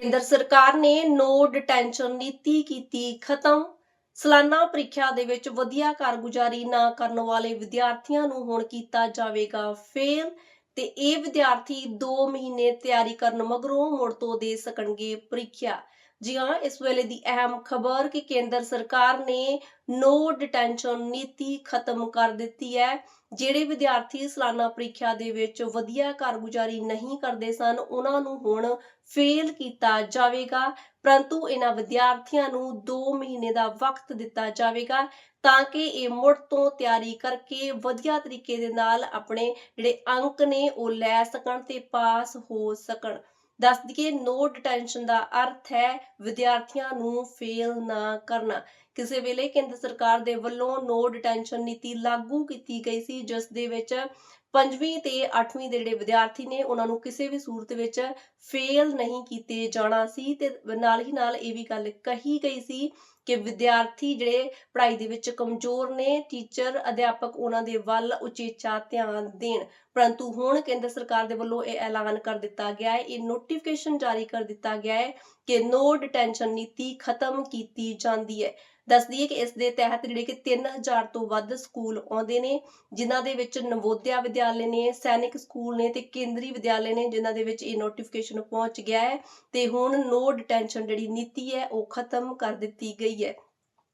ਕੇਂਦਰ ਸਰਕਾਰ ਨੇ ਨੋ ਡਿਟੈਂਸ਼ਨ ਨੀਤੀ ਕੀਤੀ ਖਤਮ। ਸਾਲਾਨਾ ਪ੍ਰੀਖਿਆ ਦੇ ਵਿੱਚ ਵਧੀਆ ਕਾਰਗੁਜ਼ਾਰੀ ਨਾ ਕਰਨ ਵਾਲੇ ਵਿਦਿਆਰਥੀਆਂ ਨੂੰ ਹੁਣ ਕੀਤਾ ਜਾਵੇਗਾ ਫੇਲ ਤੇ ਇਹ ਵਿਦਿਆਰਥੀ 2 ਮਹੀਨੇ ਤਿਆਰੀ ਕਰਨ ਮਗਰੋਂ ਮੁੜ ਤੋਂ ਦੇ ਸਕਣਗੇ ਪ੍ਰੀਖਿਆ। ਜੀ ਹਾਂ, ਇਸ ਵੇਲੇ ਦੀ ਅਹਿਮ ਖਬਰ ਕਿ ਕੇਂਦਰ ਸਰਕਾਰ ਨੇ ਨੋ ਡਿਟੈਂਸ਼ਨ ਨੀਤੀ ਖਤਮ ਕਰ ਦਿੱਤੀ ਹੈ। ਜਿਹੜੇ ਵਿਦਿਆਰਥੀ ਸਾਲਾਨਾ ਪ੍ਰੀਖਿਆ ਦੇ ਵਿੱਚ ਵਧੀਆ ਕਾਰਗੁਜ਼ਾਰੀ ਨਹੀਂ ਕਰਦੇ ਸਨ, ਉਹਨਾਂ ਨੂੰ ਹੁਣ ਫੇਲ ਕੀਤਾ ਜਾਵੇਗਾ। ਪਰੰਤੂ ਇਹਨਾਂ ਵਿਦਿਆਰਥੀਆਂ ਨੂੰ 2 ਮਹੀਨੇ ਦਾ ਵਕਤ ਦਿੱਤਾ ਜਾਵੇਗਾ ਤਾਂ ਕਿ ਇਹ ਮੁੜ ਤੋਂ ਤਿਆਰੀ ਕਰਕੇ ਵਧੀਆ ਤਰੀਕੇ ਦੇ ਨਾਲ ਆਪਣੇ ਜਿਹੜੇ ਅੰਕ ਨੇ ਉਹ ਲੈ ਸਕਣ ਤੇ ਪਾਸ ਹੋ ਸਕਣ। ਦੱਸ ਦਈਏ ਨੋ ਡਿਟੈਂਸ਼ਨ ਦਾ ਅਰਥ ਹੈ ਵਿਦਿਆਰਥੀਆਂ ਨੂੰ ਫੇਲ ਨਾ ਕਰਨਾ। ਕਿਸੇ ਵੇਲੇ ਕੇਂਦਰ ਸਰਕਾਰ ਦੇ ਵੱਲੋਂ ਨੋ ਡਿਟੈਂਸ਼ਨ ਨੀਤੀ ਲਾਗੂ ਕੀਤੀ ਗਈ ਸੀ, ਜਿਸ ਦੇ ਵਿੱਚ ਪੰਜਵੀਂ ਤੇ 8ਵੀਂ ਦੇ ਜਿਹੜੇ ਵਿਦਿਆਰਥੀ ਨੇ, ਉਹਨਾਂ ਨੂੰ ਕਿਸੇ ਵੀ ਸੂਰਤ ਵਿੱਚ ਫੇਲ ਨਹੀਂ ਕੀਤੇ ਜਾਣਾ ਸੀ ਤੇ ਨਾਲ ਹੀ ਨਾਲ ਇਹ ਵੀ ਗੱਲ ਕਹੀ ਗਈ ਸੀ ਕਿ ਵਿਦਿਆਰਥੀ ਜਿਹੜੇ ਪੜ੍ਹਾਈ ਦੇ ਵਿੱਚ ਕਮਜ਼ੋਰ ਨੇ ਟੀਚਰ ਅਧਿਆਪਕ, ਉਹਨਾਂ ਦੇ ਵੱਲ ਉਚੇਚਾ ਧਿਆਨ ਦੇਣ। ਪਰੰਤੂ ਹੁਣ ਕੇਂਦਰ ਸਰਕਾਰ ਦੇ ਵੱਲੋਂ ਇਹ ਐਲਾਨ ਕਰ ਦਿੱਤਾ ਗਿਆ ਹੈ, ਇਹ ਨੋਟੀਫਿਕੇਸ਼ਨ ਜਾਰੀ ਕਰ ਦਿੱਤਾ ਗਿਆ ਹੈ ਕਿ ਨੋ ਡਿਟੈਂਸ਼ਨ ਨੀਤੀ ਖਤਮ ਕੀਤੀ ਜਾਂਦੀ ਹੈ। ਦੱਸ ਦਈਏ ਕਿ ਇਸ ਦੇ ਤਹਿਤ ਜਿਹੜੇ ਕਿ 3000 ਤੋਂ ਵੱਧ ਸਕੂਲ ਆਉਂਦੇ ਨੇ, ਜਿਨ੍ਹਾਂ ਦੇ ਵਿੱਚ ਨਵੋਦਿਆ ਵਿਦਿਆਲੇ ਨੇ, ਸੈਨਿਕ ਸਕੂਲ ਨੇ ਤੇ ਕੇਂਦਰੀ ਵਿਦਿਆਲੇ ਨੇ, ਜਿਨ੍ਹਾਂ ਦੇ ਵਿੱਚ ਇਹ ਨੋਟੀਫਿਕੇਸ਼ਨ ਪਹੁੰਚ ਗਿਆ ਹੈ ਤੇ ਹੁਣ ਨੋ ਡਿਟੈਂਸ਼ਨ ਜਿਹੜੀ ਨੀਤੀ ਹੈ ਉਹ ਖਤਮ ਕਰ ਦਿੱਤੀ ਗਈ ਹੈ।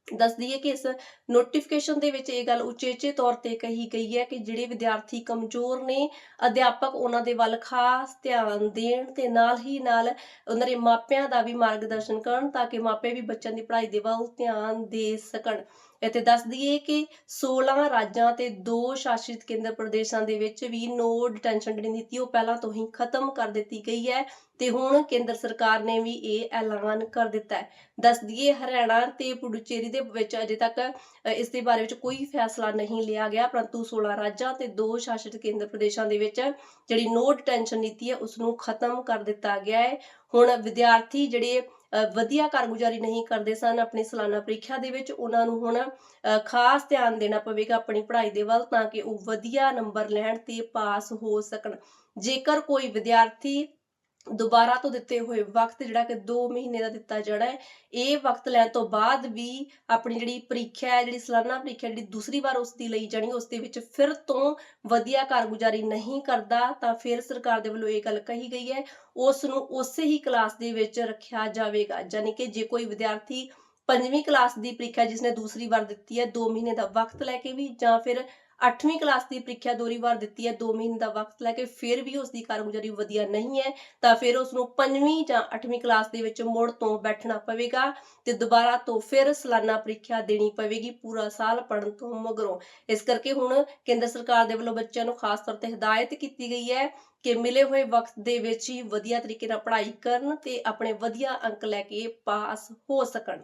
ਦੱਸ ਦਈਏ ਕਿ ਇਸ ਨੋਟੀਫਿਕੇਸ਼ਨ ਦੇ ਵਿੱਚ ਇਹ ਗੱਲ ਉਚੇਚੇ ਤੌਰ ਤੇ ਕਹੀ ਗਈ ਹੈ ਕਿ ਜਿਹੜੇ ਵਿਦਿਆਰਥੀ ਕਮਜ਼ੋਰ ਨੇ, ਅਧਿਆਪਕ ਉਹਨਾਂ ਦੇ ਵੱਲ ਖਾਸ ਧਿਆਨ ਦੇਣ ਤੇ ਨਾਲ ਹੀ ਨਾਲ ਉਹਨਾਂ ਦੇ ਮਾਪਿਆਂ ਦਾ ਵੀ ਮਾਰਗਦਰਸ਼ਨ ਕਰਨ ਤਾਂ ਕਿ ਮਾਪੇ ਵੀ ਬੱਚਿਆਂ ਦੀ ਪੜ੍ਹਾਈ ਦੇ ਵੱਲ ਧਿਆਨ ਦੇ ਸਕਣ। ਇੱਥੇ ਦੱਸ ਦਈਏ ਕਿ 16 ਰਾਜਾਂ ਤੇ 2 ਸ਼ਾਸਿਤ ਕੇਂਦਰ ਪ੍ਰਦੇਸ਼ਾਂ ਦੇ ਵਿੱਚ ਵੀ ਨੋ ਡਿਟੈਂਸ਼ਨ ਜਿਹੜੀ ਨੀਤੀ ਉਹ ਪਹਿਲਾਂ ਤੋਂ ਹੀ ਖਤਮ ਕਰ ਦਿੱਤੀ ਗਈ ਹੈ ਤੇ ਹੁਣ ਕੇਂਦਰ ਸਰਕਾਰ ਨੇ ਵੀ ਇਹ ਐਲਾਨ ਕਰ ਦਿੱਤਾ ਹੈ। ਦੱਸ ਦਈਏ ਹਰਿਆਣਾ ਤੇ ਪੁਡੁਚੇਰੀ ਦੇ ਵਿੱਚ ਅਜੇ ਤੱਕ ਅ, ਇਸ ਦੇ ਬਾਰੇ ਵਿੱਚ ਕੋਈ ਫੈਸਲਾ ਨਹੀਂ ਲਿਆ ਗਿਆ ਪਰੰਤੂ 16 ਰਾਜਾਂ ਤੇ 2 ਸ਼ਾਸਿਤ ਕੇਂਦਰ ਪ੍ਰਦੇਸ਼ਾਂ ਦੇ ਵਿੱਚ ਜਿਹੜੀ ਨੋ ਡਿਟੈਂਸ਼ਨ ਨੀਤੀ ਹੈ ਉਸ ਨੂੰ ਖਤਮ ਕਰ ਦਿੱਤਾ ਗਿਆ ਹੈ। ਹੁਣ ਵਿਦਿਆਰਥੀ ਜਿਹੜੇ ਵਧੀਆ ਕਾਰਗੁਜ਼ਾਰੀ ਨਹੀਂ ਕਰਦੇ ਸਨ ਆਪਣੀ ਸਾਲਾਨਾ ਪ੍ਰੀਖਿਆ ਦੇ ਵਿੱਚ ਉਹਨਾਂ ਨੂੰ ਹੁਣ ਅ, ਖਾਸ ਧਿਆਨ ਦੇਣਾ ਪਵੇਗਾ ਆਪਣੀ ਪੜ੍ਹਾਈ ਦੇ ਵੱਲ ਤਾਂ ਕਿ ਉਹ ਵਧੀਆ ਨੰਬਰ ਲੈਣ ਤੇ ਪਾਸ ਹੋ ਸਕਣ। ਜੇਕਰ ਕੋਈ ਵਿਦਿਆਰਥੀ ਦੁਬਾਰਾ ਤੋਂ ਦਿੱਤੇ ਹੋਏ ਵਕਤ ਜਿਹੜਾ ਕਿ 2 ਮਹੀਨੇ ਦਾ ਦਿੱਤਾ ਜਾਣਾ ਹੈ, ਇਹ ਵਕਤ ਲੈਣ ਤੋਂ ਬਾਅਦ ਵੀ ਆਪਣੀ ਜਿਹੜੀ ਪ੍ਰੀਖਿਆ ਹੈ, ਜਿਹੜੀ ਸਾਲਾਨਾ ਪ੍ਰੀਖਿਆ, ਜਿਹੜੀ ਦੂਸਰੀ ਵਾਰ ਉਸ ਦੀ ਲਈ ਜਾਣੀ, ਉਸ ਦੇ ਵਿੱਚ ਫਿਰ ਤੋਂ ਵਧੀਆ ਕਾਰਗੁਜ਼ਾਰੀ ਨਹੀਂ ਕਰਦਾ, ਤਾਂ ਫਿਰ ਸਰਕਾਰ ਦੇ ਵੱਲੋਂ ਇਹ ਗੱਲ ਕਹੀ ਗਈ ਹੈ, ਉਸ ਨੂੰ ਉਸੇ ਹੀ ਕਲਾਸ ਦੇ ਵਿੱਚ ਰੱਖਿਆ ਜਾਵੇਗਾ ਯਾਨੀ ਕਿ ਜੇ ਕੋਈ ਵਿਦਿਆਰਥੀ ਪੰਜਵੀਂ ਕਲਾਸ ਦੀ ਪ੍ਰੀਖਿਆ ਜਿਸਨੇ ਦੂਸਰੀ ਵਾਰ ਦਿੱਤੀ ਹੈ 2 ਮਹੀਨੇ ਦਾ ਵਕਤ ਲੈ ਕੇ ਵੀ ਜਾਂ ਫਿਰ 8ਵੀਂ ਕਲਾਸ ਦੀ ਪ੍ਰੀਖਿਆ ਦੋਹਰੀ ਦਿੱਤੀ ਹੈ 2 ਮਹੀਨੇ ਦਾ ਵਕਤ ਲੈ ਕੇ ਫਿਰ ਵੀ ਉਸ ਦੀ ਕਾਰਗੁਜ਼ਾਰੀ ਵਧੀਆ ਨਹੀਂ ਹੈ, ਤਾਂ ਫਿਰ ਉਸ ਨੂੰ ਪੰਜਵੀਂ ਜਾਂ 8ਵੀਂ ਕਲਾਸ ਦੇ ਵਿੱਚ ਮੁੜ ਤੋਂ ਬੈਠਣਾ ਪਵੇਗਾ ਤੇ ਦੁਬਾਰਾ ਤੋਂ ਫਿਰ ਸਾਲਾਨਾ ਪ੍ਰੀਖਿਆ ਦੇਣੀ ਪਵੇਗੀ ਪੂਰਾ ਸਾਲ ਪੜਨ ਤੋਂ ਮਗਰੋਂ। ਇਸ ਕਰਕੇ ਹੁਣ ਕੇਂਦਰ ਸਰਕਾਰ ਦੇ ਵੱਲੋਂ ਬੱਚਿਆਂ ਨੂੰ ਖਾਸ ਤੌਰ ਤੇ ਹਦਾਇਤ ਕੀਤੀ ਗਈ ਹੈ ਕਿ ਮਿਲੇ ਹੋਏ ਵਕਤ ਦੇ ਵਿੱਚ ਹੀ ਵਧੀਆ ਤਰੀਕੇ ਨਾਲ ਪੜ੍ਹਾਈ ਕਰਨ ਤੇ ਆਪਣੇ ਵਧੀਆ ਅੰਕ ਲੈ ਕੇ ਪਾਸ ਹੋ ਸਕਣ।